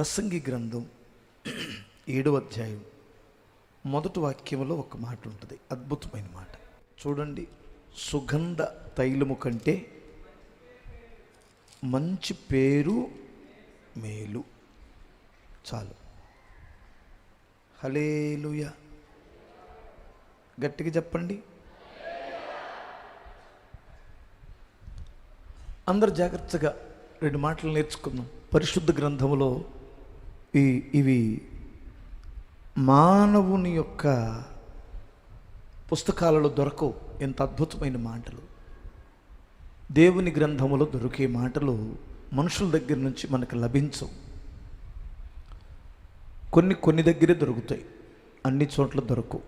ప్రసంగి గ్రంథం ఏడవ అధ్యాయం. మొదటి వాక్యంలో ఒక మాట ఉంటుంది. అద్భుతమైన మాట. చూడండి సుగంధ తైలము కంటే మంచి పేరు మేలు. చాలు. హలేలుయ గట్టిగా చెప్పండి. అందరు జాగ్రత్తగా రెండు మాటలు నేర్చుకుందాం. పరిశుద్ధ గ్రంథంలో ఈ ఇవి మానవుని యొక్క పుస్తకాలలో దొరకవు. ఎంత అద్భుతమైన మాటలు. దేవుని గ్రంథములో దొరికే మాటలు మనుషుల దగ్గర నుంచి మనకు లభించవు. కొన్ని కొన్ని దగ్గరే దొరుకుతాయి. అన్ని చోట్ల దొరకవు.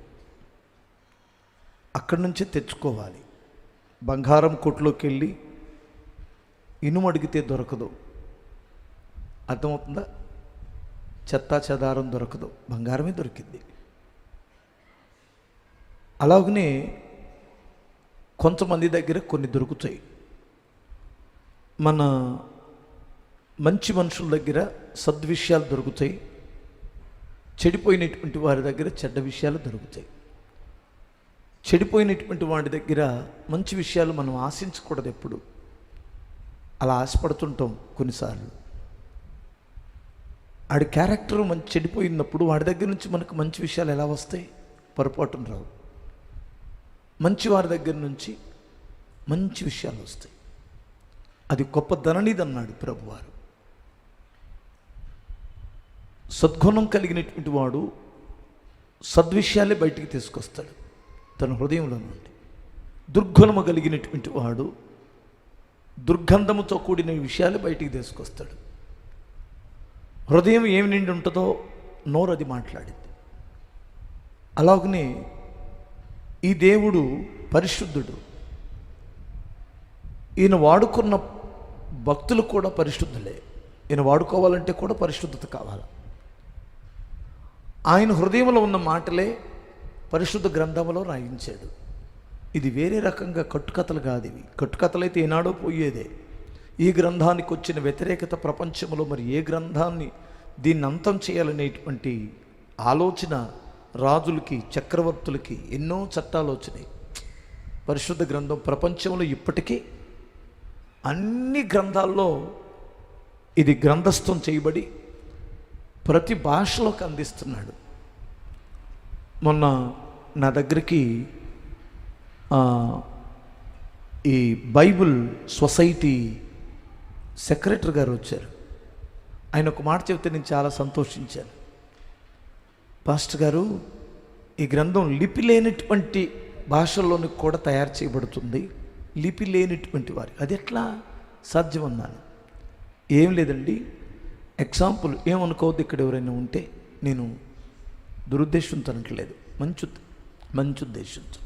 అక్కడి నుంచే తెచ్చుకోవాలి. బంగారం కొట్లోకి వెళ్ళి ఇనుము అడిగితే దొరకదు. అర్థమవుతుందా? చెత్తా చెదారం దొరకదు బంగారమే దొరికింది. అలాగనే కొంతమంది దగ్గర కొన్ని దొరుకుతాయి. మన మంచి మనుషుల దగ్గర సద్విషయాలు దొరుకుతాయి చెడిపోయినటువంటి వారి దగ్గర చెడ్డ విషయాలు దొరుకుతాయి. చెడిపోయినటువంటి వాడి దగ్గర మంచి విషయాలు మనం ఆశించకూడదు ఎప్పుడు. అలా ఆశపడుతుంటాం కొన్నిసార్లు. ఆడి క్యారెక్టర్ మంచి చెడిపోయినప్పుడు వాడి దగ్గర నుంచి మనకు మంచి విషయాలు ఎలా వస్తాయి? పొరపాటున రావు. మంచి వారి దగ్గర నుంచి మంచి విషయాలు వస్తాయి. అది గొప్ప ధననిది అన్నాడు ప్రభువారు. సద్గుణం కలిగినటువంటి వాడు సద్విషయాలే బయటికి తీసుకొస్తాడు తన హృదయంలో నుండి. దుర్గుణము కలిగినటువంటి వాడు దుర్గంధముతో కూడిన విషయాలు బయటికి తీసుకొస్తాడు. హృదయం ఏమి నిండి ఉంటుందో నోరు అది మాట్లాడింది. అలాగనే ఈ దేవుడు పరిశుద్ధుడు. ఈయన వాడుకున్న భక్తులు కూడా పరిశుద్ధులే. ఈయన వాడుకోవాలంటే కూడా పరిశుద్ధత కావాలి. ఆయన హృదయంలో ఉన్న మాటలే పరిశుద్ధ గ్రంథంలో రాయించాడు. ఇది వేరే రకంగా కట్టుకథలు కాదు ఇవి. కట్టుకథలు అయితే ఏనాడో పోయేదే. ఈ గ్రంథానికి వచ్చిన వ్యతిరేకత ప్రపంచంలో మరి ఏ గ్రంథాన్ని దీన్ని అంతం చేయాలనేటువంటి ఆలోచన రాజులకి చక్రవర్తులకి ఎన్నో చట్టాలు వచ్చినాయి. పరిశుద్ధ గ్రంథం ప్రపంచంలో ఇప్పటికీ అన్ని గ్రంథాల్లో ఇది గ్రంథస్థం చేయబడి ప్రతి భాషలోకి అందిస్తున్నాడు. మొన్న నా దగ్గరికి ఈ బైబిల్ సొసైటీ సెక్రటరీ గారు వచ్చారు. ఆయన ఒక మాట చెబితే నేను చాలా సంతోషించాను. పాస్టర్ గారు ఈ గ్రంథం లిపి లేనటువంటి భాషల్లోని కూడా తయారు చేయబడుతుంది. లిపి లేనటువంటి వారి. అది ఎట్లా సాధ్యం అన్నాను. ఏం లేదండి. ఎగ్జాంపుల్ ఏమనుకోవద్దు ఇక్కడ ఎవరైనా ఉంటే నేను దురుద్దేశంతో అనట్లేదు మంచి ఉద్ద- మంచి ఉద్దేశంతో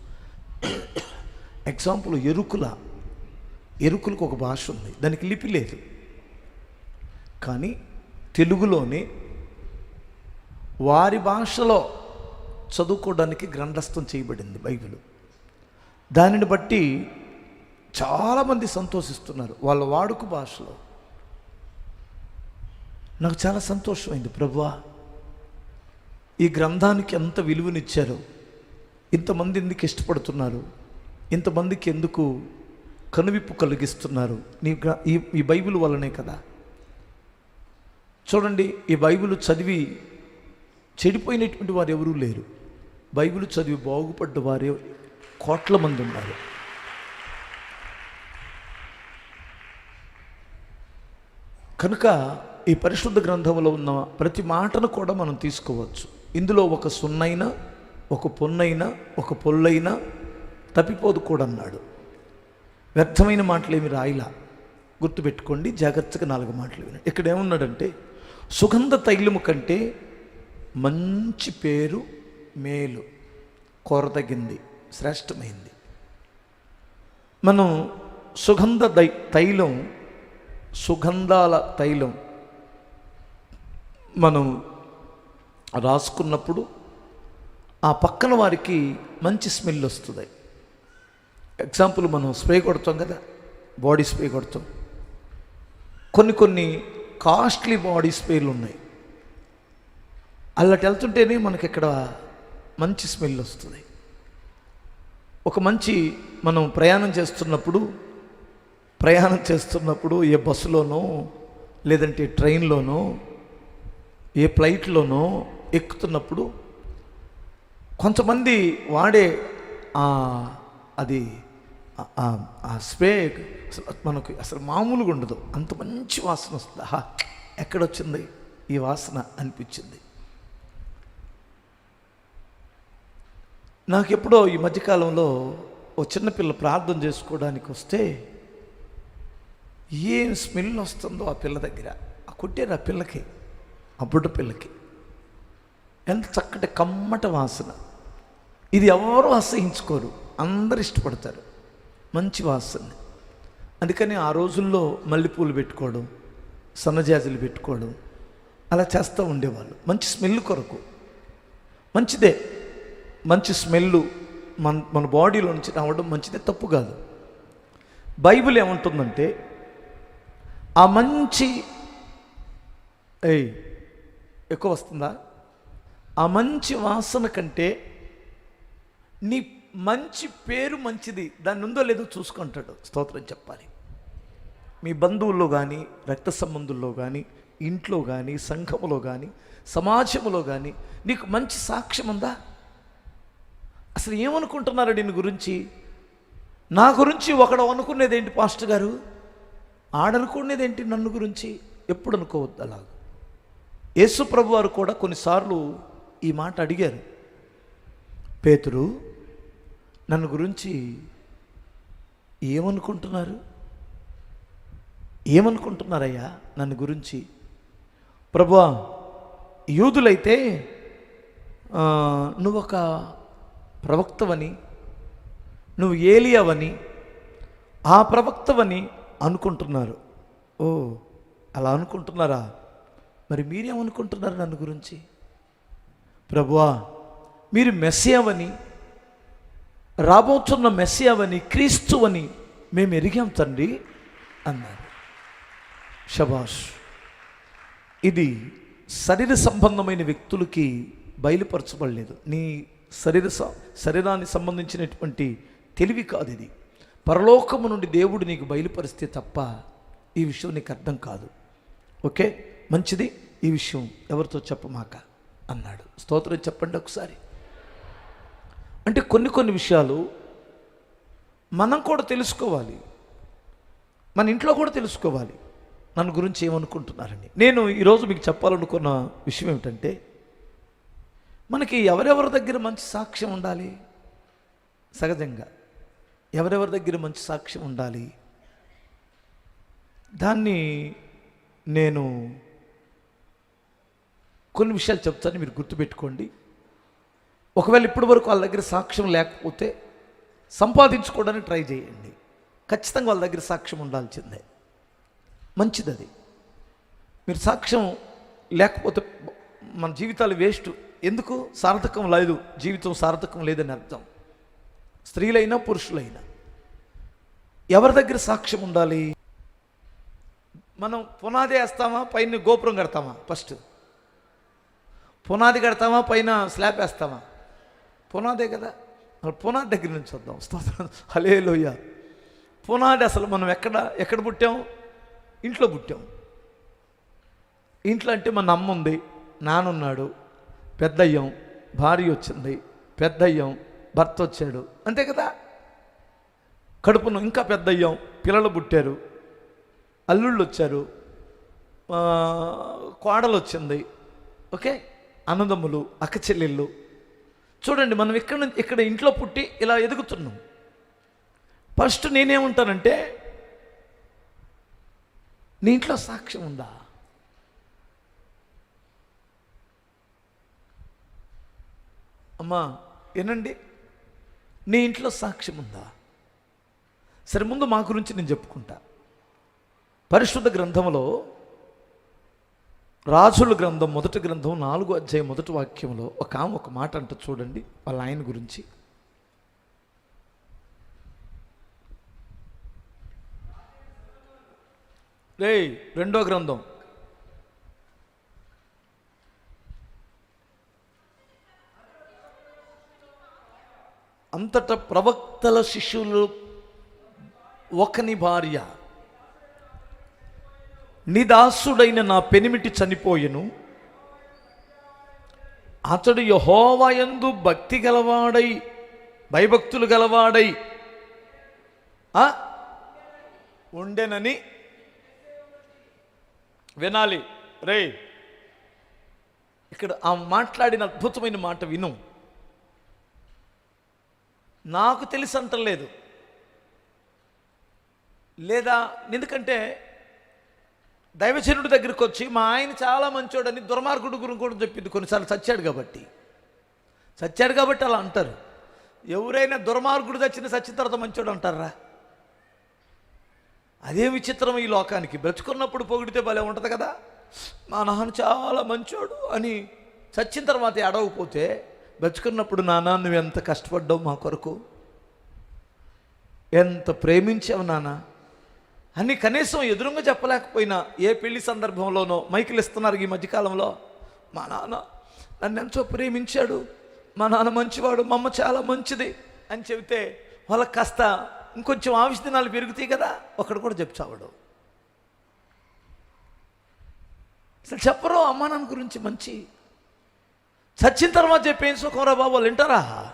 ఎగ్జాంపుల్ ఎరుకుల ఎరుకులకు ఒక భాష ఉంది. దానికి లిపి లేదు. కానీ తెలుగులోనే వారి భాషలో చదువుకోవడానికి గ్రంథస్థం చేయబడింది బైబిల్. దానిని బట్టి చాలామంది సంతోషిస్తున్నారు వాళ్ళ వాడుక భాషలో. నాకు చాలా సంతోషమైంది ప్రభువా ఈ గ్రంథానికి ఎంత విలువనిచ్చారో. ఇంతమంది ఎందుకు ఇష్టపడుతున్నారు. ఇంతమందికి ఎందుకు కనువిప్పు కలిగిస్తున్నారు. నీ ఈ ఈ బైబిల్ వల్లనే కదా. చూడండి ఈ బైబిల్ చదివి చెడిపోయినటువంటి వారు ఎవరూ లేరు. బైబిల్ చదివి బాగుపడ్డ వారే కోట్ల మంది ఉన్నారు. కనుక ఈ పరిశుద్ధ గ్రంథంలో ఉన్న ప్రతి మాటను కూడా మనం తీసుకోవచ్చు. ఇందులో ఒక సున్నైనా ఒక పొన్నైనా ఒక పొల్లైనా తప్పిపోదు కూడా అన్నాడు. వ్యర్థమైన మాటలు ఏమి రాయిలా. గుర్తుపెట్టుకోండి జాగ్రత్తగా నాలుగు మాటలు వినండి. ఇక్కడ ఏమున్నాడంటే సుగంధ తైలము కంటే మంచి పేరు మేలు కొరతగింది శ్రేష్టమైంది. మనం సుగంధ దై తైలం సుగంధాల తైలం మనం రాసుకున్నప్పుడు ఆ పక్కన వారికి మంచి స్మెల్ వస్తుంది. ఎగ్జాంపుల్ మనం స్ప్రే కొడతాం కదా బాడీ స్ప్రే కొడతాం. కొన్ని కొన్ని కాస్ట్లీ బాడీ స్ప్రేలు ఉన్నాయి. అల్లటి వెళ్తుంటేనే మనకి ఇక్కడ మంచి స్మెల్ వస్తుంది. ఒక మంచి మనం ప్రయాణం చేస్తున్నప్పుడు ప్రయాణం చేస్తున్నప్పుడు ఏ బస్సులోనో లేదంటే ట్రైన్లోనో ఏ ఫ్లైట్లోనో ఎక్కుతున్నప్పుడు కొంతమంది వాడే అది ఆ- స్ప్రే అసలు మనకు అసలు మామూలుగా ఉండదు. అంత మంచి వాసన వస్తుంది. ఆహా ఎక్కడొచ్చింది? ఈ వాసన అనిపించింది. నాకు ఎప్పుడో ఈ మధ్యకాలంలో ఓ చిన్నపిల్ల ప్రార్థన చేసుకోవడానికి వస్తే ఏం స్మెల్ వస్తుందో ఆ పిల్ల దగ్గర. ఆ కొట్టారు ఆ పిల్లకి ఆ బుడ్డ పిల్లకి. ఎంత చక్కటి కమ్మట వాసన. ఇది ఎవరు అసహించుకోరు. అందరు ఇష్టపడతారు. మంచి వాసన. అందుకని ఆ రోజుల్లో మల్లెపూలు పెట్టుకోవడం సన్నజాజులు పెట్టుకోవడం అలా చేస్తూ ఉండేవాళ్ళు. మంచి స్మెల్ కొరకు. మంచిదే. మంచి స్మెల్ మన మన బాడీలో నుంచి రావడం మంచిదే తప్పు కాదు. బైబిల్ ఏమంటుందంటే ఆ మంచి ఏయ్ ఎక్కువ వస్తుందా? ఆ మంచి వాసన కంటే నీ మంచి పేరు మంచిది దాన్ని ఉందో లేదో చూసుకుంటాడు. స్తోత్రం చెప్పాలి. మీ బంధువుల్లో కానీ రక్త సంబంధుల్లో కానీ ఇంట్లో కానీ సంఘములో కానీ సమాజంలో కానీ నీకు మంచి సాక్ష్యం ఉందా? అసలు ఏమనుకుంటున్నారు దీని గురించి? నా గురించి ఒకడు అనుకునేది ఏంటి పాస్టర్ గారు? ఆడనుకునేది ఏంటి నన్ను గురించి? ఎప్పుడు అనుకోవద్దు అలా యేసు ప్రభు వారు కూడా కొన్నిసార్లు ఈ మాట అడిగారు. పేతురు నన్ను గురించి ఏమనుకుంటున్నారు? ఏమనుకుంటున్నారయ్యా నన్ను గురించి? ప్రభువా యూదులైతే నువ్వు నువ్వొక ప్రవక్తవని నువ్వు ఏలియావని ఆ ప్రవక్తవని అనుకుంటున్నారు. ఓ అలా అనుకుంటున్నారా? మరి మీరేమనుకుంటున్నారు నన్ను గురించి? ప్రభువా మీరు మెస్సేవని రాబోతున్న మెస్సియావని క్రీస్తువని మేము ఎరిగాం తండ్రి అన్నారు. షబాష్ ఇది శరీర సంబంధమైన వ్యక్తులకి బయలుపరచబడలేదు. నీ శరీర స- శరీరానికి సంబంధించినటువంటి తెలివి కాదు ఇది. పరలోకము నుండి దేవుడు నీకు బయలుపరిస్తే తప్ప ఈ విషయం నీకు అర్థం కాదు. ఓకే? మంచిది? ఈ విషయం ఎవరితో చెప్పమాక? అన్నాడు. స్తోత్రం చెప్పండి ఒకసారి. అంటే కొన్ని కొన్ని విషయాలు మనం కూడా తెలుసుకోవాలి. మన ఇంట్లో కూడా తెలుసుకోవాలి. నన్ను గురించి ఏమనుకుంటున్నారని. నేను ఈరోజు మీకు చెప్పాలనుకున్న విషయం ఏమిటంటే మనకి ఎవరెవరి దగ్గర మంచి సాక్ష్యం ఉండాలి? సహజంగా ఎవరెవరి దగ్గర మంచి సాక్ష్యం ఉండాలి? దాన్ని నేను కొన్ని విషయాలు చెప్తాను మీరు గుర్తుపెట్టుకోండి. ఒకవేళ ఇప్పటి వరకు వాళ్ళ దగ్గర సాక్ష్యం లేకపోతే సంపాదించుకోవడానికి ట్రై చేయండి. ఖచ్చితంగా వాళ్ళ దగ్గర సాక్ష్యం ఉండాల్సిందే. మంచిది అది మీరు సాక్ష్యం లేకపోతే మన జీవితాలు వేస్ట్. ఎందుకు? సార్థకం లేదు. జీవితం సార్థకం లేదని అర్థం. స్త్రీలైనా పురుషులైనా. ఎవరి దగ్గర సాక్ష్యం ఉండాలి? మనం పునాది వేస్తామా? పైన గోపురం కడతామా? ఫస్ట్. పునాది కడతామా? పైన స్లాబ్ వేస్తామా? పునాదే కదా. మరి పునాది దగ్గర నుంచి వద్దాం. స్తోత్రం. హలే లోయ పునాది అసలు మనం ఎక్కడ ఎక్కడ పుట్టాం? ఇంట్లో పుట్టాం. ఇంట్లో అంటే మన అమ్మ ఉంది నానున్నాడు పెద్దయ్యం భార్య వచ్చింది పెద్దయ్యం భర్త వచ్చాడు. అంతే కదా? కడుపును ఇంకా పెద్దయ్యం పిల్లలు పుట్టారు అల్లుళ్ళు వచ్చారు కోడలు వచ్చింది ఓకే? అన్నదమ్ములు అక్క చెల్లెళ్ళు చూడండి మనం ఇక్కడ నుంచి ఇక్కడ ఇంట్లో పుట్టి ఇలా ఎదుగుతున్నాం. ఫస్ట్ నేనేమంటానంటే నీ ఇంట్లో సాక్ష్యం ఉందా? అమ్మా ఏనండి నీ ఇంట్లో సాక్ష్యం ఉందా? సరే ముందు మా గురించి నేను చెప్పుకుంటా. పరిశుద్ధ గ్రంథంలో రాజుల గ్రంథం మొదటి గ్రంథం నాలుగు అధ్యాయ మొదటి వాక్యంలో ఒక ఆమె ఒక మాట అంట చూడండి వాళ్ళ ఆయన గురించి. రే రెండో గ్రంథం. అంతటా ప్రవక్తల శిష్యులు ఒకని భార్య. నిదాసుడైన నా పెనిమిటి చనిపోయెను. అతడు యహోవయందు భక్తి గలవాడై భయభక్తులు గలవాడై ఆ, ఉండెనని వినాలి. రే ఇక్కడ ఆ మాట్లాడిన అద్భుతమైన మాట విను. నాకు తెలిసి అంటలేదు లేదా ఎందుకంటే దైవజనుడి దగ్గరికి వచ్చి మా ఆయన చాలా మంచోడని దుర్మార్గుడు గురించి కూడా చెప్పింది కొన్నిసార్లు చచ్చాడు కాబట్టి. చచ్చాడు కాబట్టి అలా అంటారు. ఎవరైనా దుర్మార్గుడు చచ్చిన చచ్చిన తర్వాత మంచోడు అంటారా? అదే విచిత్రం ఈ లోకానికి. బ్రతుకున్నప్పుడు పొగిడితే భలే ఉంటుంది కదా. మా నాన్న చాలా మంచోడు అని చచ్చిన తర్వాత అడవకపోతే బ్రతుకున్నప్పుడు నాన్న నువ్వు ఎంత కష్టపడ్డావు మా కొరకు? ఎంత ప్రేమించావు నాన్న? అని కనీసం ఎదురుగా చెప్పలేకపోయినా ఏ పెళ్ళి సందర్భంలోనో మైకులు ఇస్తున్నారు ఈ మధ్యకాలంలో. మా నాన్న నన్ను ఎంతో ప్రేమించాడు. మా నాన్న మంచివాడు మా అమ్మ చాలా మంచిది అని చెబితే వాళ్ళకి కాస్త ఇంకొంచెం ఆవిష దినాలు పెరుగుతాయి కదా ఒకడు కూడా చెప్తావాడు అసలు చెప్పరు అమ్మా నాన్న గురించి మంచి. చచ్చిన తర్వాత చెప్పేం సుఖంరా బాబు వాళ్ళు వింటారా?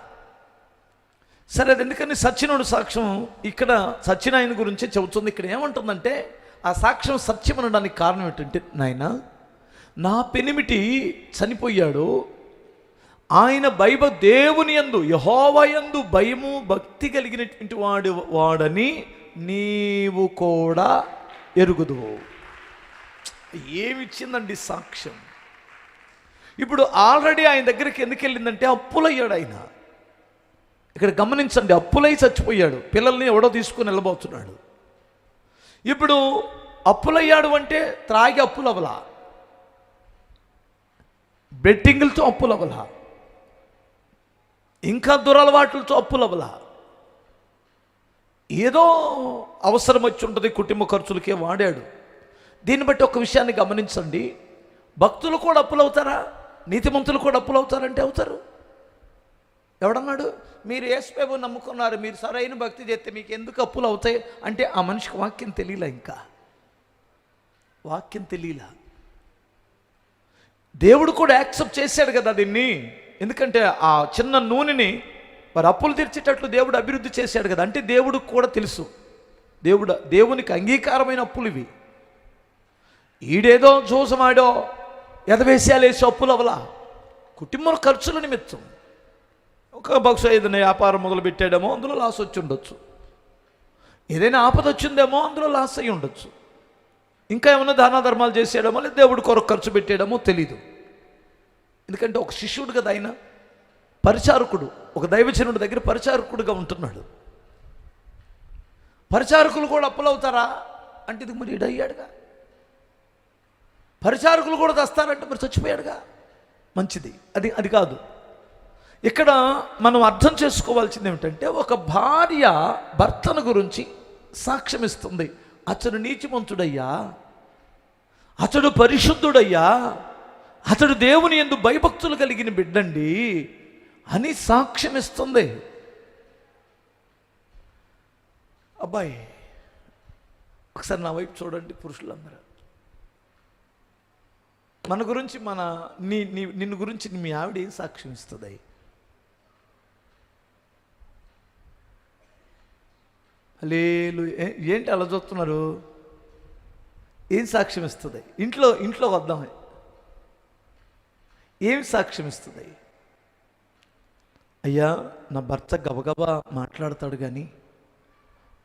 సరే అది ఎందుకని సచ్చినోడు సాక్ష్యం ఇక్కడ సత్యనాయన ఆయన గురించి చెబుతుంది. ఇక్కడ ఏమంటుందంటే ఆ సాక్ష్యం సత్యం అనడానికి కారణం ఏంటంటే నాయన నా పెనిమిటి చనిపోయాడు. ఆయన భయభ దేవుని యందు యహోవయందు భయము భక్తి కలిగినటువంటి వాడు వాడని నీవు కూడా ఎరుగుదు ఏమిచ్చిందండి సాక్ష్యం? ఇప్పుడు ఆల్రెడీ ఆయన దగ్గరికి ఎందుకు వెళ్ళిందంటే అప్పులయ్యాడు ఆయన. ఇక్కడ గమనించండి అప్పులై చచ్చిపోయాడు. పిల్లల్ని ఎవడో తీసుకుని వెళ్ళబోతున్నాడు. ఇప్పుడు అప్పులయ్యాడు అంటే త్రాగి అప్పులవలా బెట్టింగులతో అప్పులవలా ఇంకా దురలవాట్లతో అప్పులవలా ఏదో అవసరం వచ్చి ఉంటుంది కుటుంబ ఖర్చులకే వాడాడు. దీన్ని బట్టి ఒక విషయాన్ని గమనించండి. భక్తులు కూడా అప్పులు అవుతారా నీతిమంతులు కూడా అప్పులు అవుతారంటే అవుతారు. ఎవడన్నాడు? మీరు యేసుప్రభు నమ్ముకున్నారు మీరు సరైన భక్తి చేస్తే మీకు ఎందుకు అప్పులు అవుతాయి? అంటే ఆ మనిషికి వాక్యం తెలియలే ఇంకా? వాక్యం తెలియలా? దేవుడు కూడా యాక్సెప్ట్ చేశాడు కదా దీన్ని. ఎందుకంటే ఆ చిన్న నూనెని మరి అప్పులు తీర్చేటట్లు దేవుడు అభివృద్ధి చేశాడు కదా. అంటే దేవుడికి కూడా తెలుసు. దేవుడు దేవునికి అంగీకారమైన అప్పులు ఇవి. ఈడేదో జోసమాడో ఎదవేశాలు అప్పులు అవలా. కుటుంబం ఖర్చుల నిమిత్తం. ఒక బహుశా ఏదైనా వ్యాపారం మొదలుపెట్టాడేమో అందులో లాస్ వచ్చి ఉండొచ్చు. ఏదైనా ఆపద వచ్చిందేమో అందులో లాస్ అయ్యి ఉండొచ్చు. ఇంకా ఏమైనా దాన ధర్మాలు చేసేయడమో లేదా దేవుడు కొరకు ఖర్చు పెట్టేయడమో తెలీదు. ఎందుకంటే ఒక శిష్యుడు కదా ఆయన. పరిచారకుడు ఒక దైవచనుడి దగ్గర పరిచారకుడుగా ఉంటున్నాడు. పరిచారకులు కూడా అప్పులవుతారా? అంటే ఇది మరి ఇడయ్యాడుగా పరిచారకులు కూడా తెస్తారంటే మరి చచ్చిపోయాడుగా. మంచిది. అది అది కాదు. ఇక్కడ మనం అర్థం చేసుకోవాల్సింది ఏమిటంటే ఒక భార్య భర్తను గురించి సాక్ష్యం ఇస్తుంది అతడు నీచిమంతుడయ్యా అతడు పరిశుద్ధుడయ్యా? అతడు దేవుని ఎందు భయభక్తులు కలిగిన బిడ్డండి అని సాక్ష్యం ఇస్తుంది అబ్బాయి ఒకసారి నా వైపు చూడండి పురుషులందరూ. మన గురించి మన నీ నీ నిన్ను గురించి మీ ఆవిడ ఏం సాక్ష్యం ఇస్తుంది లేలు ఏంటి అలా చూస్తున్నారు? ఏం సాక్ష్యం ఇస్తుంది? ఇంట్లో ఇంట్లో వద్దాం ఏం సాక్ష్యం ఇస్తుంది? అయ్యా నా భర్త గబగబా మాట్లాడతాడు కానీ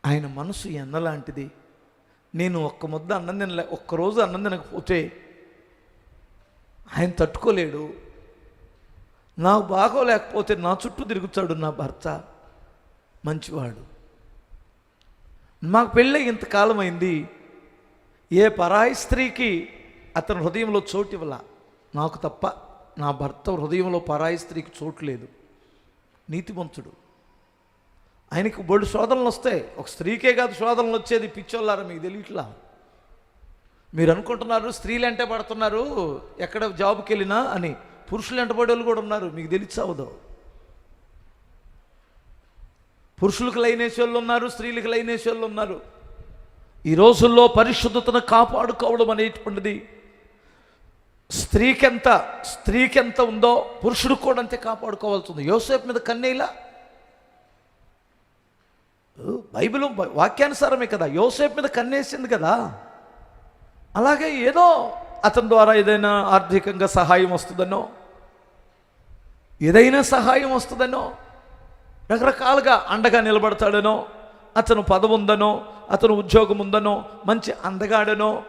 ఆయన మనసు ఎన్నలాంటిది? నేను ఒక్క ముద్ద అన్నం తినలే ఒక్కరోజు అన్నం తినకపోతే ఆయన తట్టుకోలేడు. నాకు బాగోలేకపోతే నా చుట్టూ తిరుగుతాడు నా భర్త. మంచివాడు. మాకు పెళ్ళి ఇంతకాలం అయింది ఏ పరాయి స్త్రీకి అతని హృదయంలో చోటు ఇవ్వాల? నాకు తప్ప నా భర్త హృదయంలో పరాయి స్త్రీకి చోటు లేదు. నీతిమంతుడు. ఆయనకి బొడు శోధనలు వస్తాయి. ఒక స్త్రీకే కాదు శోధనలు వచ్చేది పిచ్చోళ్ళారా మీకు తెలియట్లా? మీరు అనుకుంటున్నారు స్త్రీలు ఎంటే పడుతున్నారు ఎక్కడ జాబ్కి వెళ్ళినా అని. పురుషులు ఎంటబడే వాళ్ళు కూడా ఉన్నారు మీకు తెలిసావదు పురుషులకు లైనేసే వాళ్ళు ఉన్నారు స్త్రీలకు లైనేసే వాళ్ళు ఉన్నారు. ఈ రోజుల్లో పరిశుద్ధతను కాపాడుకోవడం అనేటువంటిది స్త్రీకెంత స్త్రీకెంత ఉందో పురుషుడు కూడా అంతే కాపాడుకోవాల్సి ఉంది. యోసేపు మీద కన్నీలా బైబిల్ వాక్యానుసారమే కదా. యోసేపు మీద కన్నేసింది కదా. అలాగే ఏదో అతని ద్వారా ఏదైనా ఆర్థికంగా సహాయం వస్తుందనో ఏదైనా సహాయం వస్తుందనో రకరకాలుగా అండగా నిలబడతాడనో అతను పదవి ఉందనో అతను ఉద్యోగం ఉందనో మంచి అందగాడనో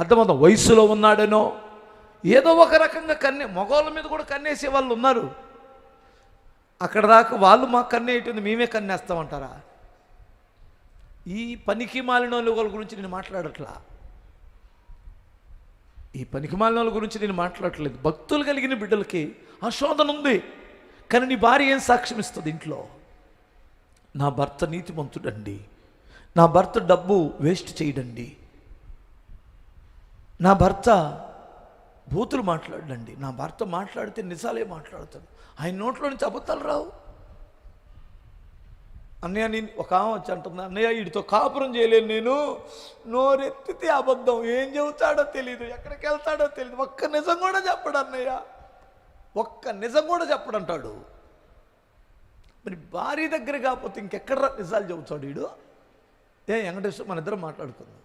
అర్థమంత వయసులో ఉన్నాడనో ఏదో ఒక రకంగా కన్నే మగవాళ్ళ మీద కూడా కన్నేసే వాళ్ళు ఉన్నారు. అక్కడ దాకా వాళ్ళు మాకు కన్నేయటుంది మేమే కన్నేస్తామంటారా? ఈ పనికి మాలిన వాళ్ళ గురించి నేను మాట్లాడట్లా? ఈ పనికి మాలిన వాళ్ళ గురించి నేను మాట్లాడట్లేదు. భక్తులు కలిగిన బిడ్డలకి ఆ శోధన ఉంది. కానీ నీ భార్య ఏం సాక్ష్యం ఇస్తుంది ఇంట్లో? నా భర్త నీతిమంతుడండి. నా భర్త డబ్బు వేస్ట్ చేయడండి. నా భర్త బూతులు మాట్లాడండి. నా భర్త మాట్లాడితే నిజాలే మాట్లాడతాడు. ఆయన నోట్లో నుంచి అబద్ధాలు రావు. అన్నయ్య నేను ఒక ఆమె వచ్చి అంటుంది అన్నయ్య వీడితో కాపురం చేయలేను నేను. నోరెత్తితే అబద్ధం. ఏం చెబుతాడో తెలియదు ఎక్కడికి వెళ్తాడో తెలియదు ఒక్క నిజం కూడా చెప్పడు అన్నయ్య. ఒక్క నిజం కూడా చెప్పడంటాడు. మరి భార్య దగ్గర కాకపోతే ఇంకెక్కడ నిజాలు చెబుతాడు వీడు? ఏ వెంకటేశ్వర మన ఇద్దరం మాట్లాడుకుందాం.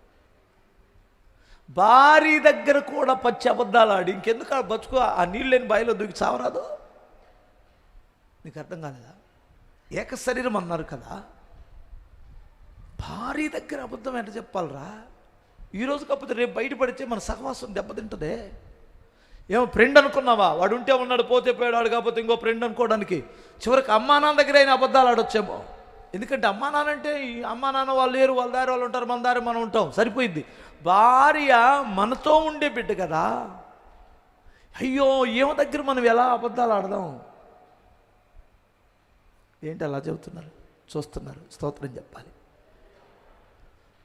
భార్య దగ్గర కూడా పచ్చి అబద్ధాలు ఆడి ఇంకెందుకు ఆ బతుకు? ఆ నీళ్ళు లేని బావిలో దూకి చావరాదు? నీకు అర్థం కాలేదా? ఏక శరీరం అన్నారు కదా. భార్య దగ్గర అబద్ధం ఎంత చెప్పాలరా? ఈరోజు కాకపోతే రేపు బయటపడితే మన సహవాసం దెబ్బతింటదే. ఏమో ఫ్రెండ్ అనుకున్నావా? వాడు ఉంటే ఉన్నాడు పోతే పోయాడు కాకపోతే ఇంకో ఫ్రెండ్ అనుకోవడానికి. చివరికి అమ్మా నాన్న దగ్గర అయిన అబద్ధాలు ఆడొచ్చేమో. ఎందుకంటే అమ్మా నాన్న అంటే ఈ అమ్మా నాన్న వాళ్ళు లేరు వాళ్ళ దారి వాళ్ళు ఉంటారు మన దారి మనం ఉంటాం. సరిపోయింది. భార్య మనతో ఉండే బిడ్డ కదా. అయ్యో ఏమో దగ్గర మనం ఎలా అబద్ధాలు ఆడదాం? ఏంటి అలా చెబుతున్నారు? చూస్తున్నారు. స్తోత్రం చెప్పాలి.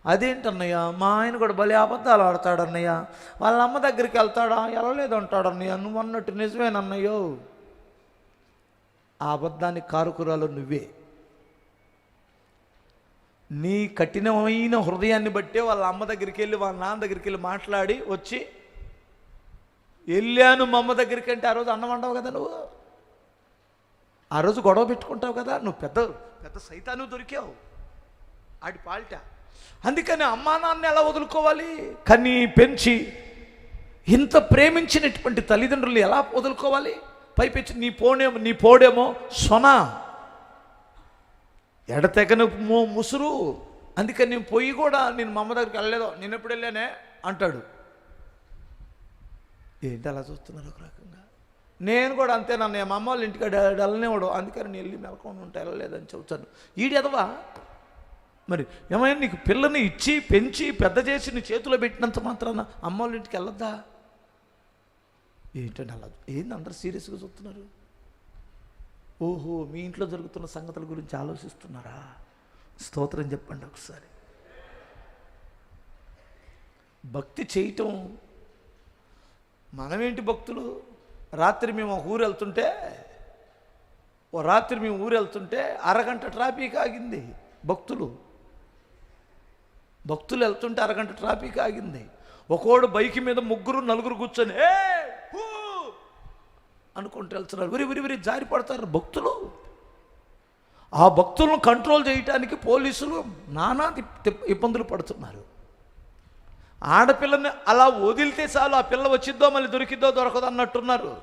అదేంటన్నయ్య? మా ఆయన కూడా భలే అబద్ధాలు ఆడతాడన్నయ్య. వాళ్ళ అమ్మ దగ్గరికి వెళ్తాడా? వెళ్ళలేదు అంటాడన్నయ్య. నువ్వు అన్నట్టు నిజమేనన్నయ్యో. ఆ అబద్ధానికి కారుకురాలు నువ్వే. నీ కఠినమైన హృదయాన్ని బట్టే వాళ్ళ అమ్మ దగ్గరికి వెళ్ళి వాళ్ళ నాన్న దగ్గరికి వెళ్ళి మాట్లాడి వచ్చి వెళ్ళాను మా అమ్మ దగ్గరికి అంటే ఆ రోజు అన్నం అంటావు కదా నువ్వు? ఆ రోజు గొడవ పెట్టుకుంటావు కదా? నువ్వు పెద్ద పెద్ద సైతాను దొరికావు. ఆడి పాల్ట. అందుకని అమ్మా నాన్న ఎలా వదులుకోవాలి? కానీ పెంచి ఇంత ప్రేమించినటువంటి తల్లిదండ్రులు ఎలా వదులుకోవాలి? పైపెచ్చి నీ పోనేమో నీ పోడేమో సొన. ఎడతెగని మో ముసురు. అందుకని నేను పొయ్యి కూడా నేను మా అమ్మ దగ్గరికి వెళ్ళలేదు. నేను ఎప్పుడు వెళ్ళానే? అంటాడు. ఏంటి అలా చూస్తున్నారు ఒక రకంగా? నేను కూడా అంతే నన్ను. మా అమ్మ వాళ్ళ ఇంటికి వెళ్ళనేవాడు అందుకని నేను వెళ్ళి మెలకొని ఉంటా వెళ్ళలేదని చెబుతాను. ఈడు ఎదవా మరి ఏమైనా నీకు పిల్లని ఇచ్చి పెంచి పెద్ద చేసి నీ చేతిలో పెట్టినంత మాత్రాన అమ్మ వాళ్ళ ఇంటికి వెళ్ళొద్దా? ఏంటంటే అలా? ఏంది అందరు సీరియస్గా చూస్తున్నారు? ఓహో మీ ఇంట్లో జరుగుతున్న సంగతుల గురించి ఆలోచిస్తున్నారా? స్తోత్రం చెప్పండి ఒకసారి. భక్తి చేయటం మనమేంటి భక్తులు? రాత్రి మేము ఊరు వెళ్తుంటే ఓ రాత్రి మేము ఊరు వెళ్తుంటే అరగంట ట్రాఫిక్ ఆగింది భక్తులు. భక్తులు వెళ్తుంటే అరగంట ట్రాఫిక్ ఆగింది. ఒకోడు బైక్ మీద ముగ్గురు నలుగురు కూర్చొని ఏ హూ! అనుకుంటూ వెళ్తున్నారు. విరి విరి విరి జారి పడతారు భక్తులు. ఆ భక్తులను కంట్రోల్ చేయటానికి పోలీసులు నానా ఇబ్బందులు పడుతున్నారు. ఆడపిల్లని అలా వదిలితే చాలు ఆ పిల్ల వచ్చిద్దో మళ్ళీ దొరికిద్దో దొరకదో అన్నట్టున్నారు.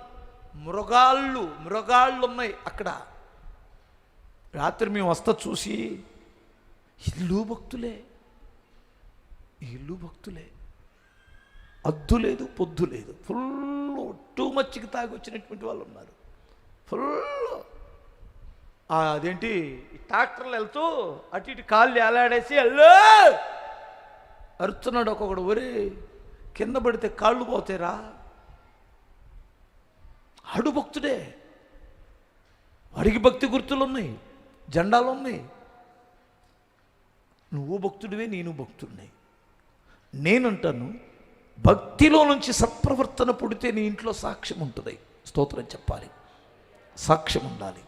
మృగాళ్ళు మృగాళ్ళు ఉన్నాయి అక్కడ. రాత్రి మేము వస్తా చూసి ఇల్లు భక్తులే. ఇల్లు భక్తులే. అద్దు లేదు పొద్దు లేదు. ఫుల్ టూ మచ్చికి తాగి వచ్చినటువంటి వాళ్ళు ఉన్నారు. ఫుల్ అదేంటి? ఈ ట్రాక్టర్లు వెళ్తూ అటు ఇటు కాళ్ళు ఎలాడేసి వెళ్ళు అరుస్తున్నాడు ఒక్కొక్కడు. ఒరే కింద పడితే కాళ్ళు పోతాయిరా. ఆడు భక్తుడే. వాడికి భక్తి గుర్తులు ఉన్నాయి జెండాలు ఉన్నాయి నువ్వు భక్తుడివే నేను భక్తుడిని. నేనంటాను భక్తిలో నుంచి సత్ప్రవర్తన పుడితే నీ ఇంట్లో సాక్ష్యం ఉంటుంది. స్తోత్రం చెప్పాలి. సాక్ష్యం ఉండాలి.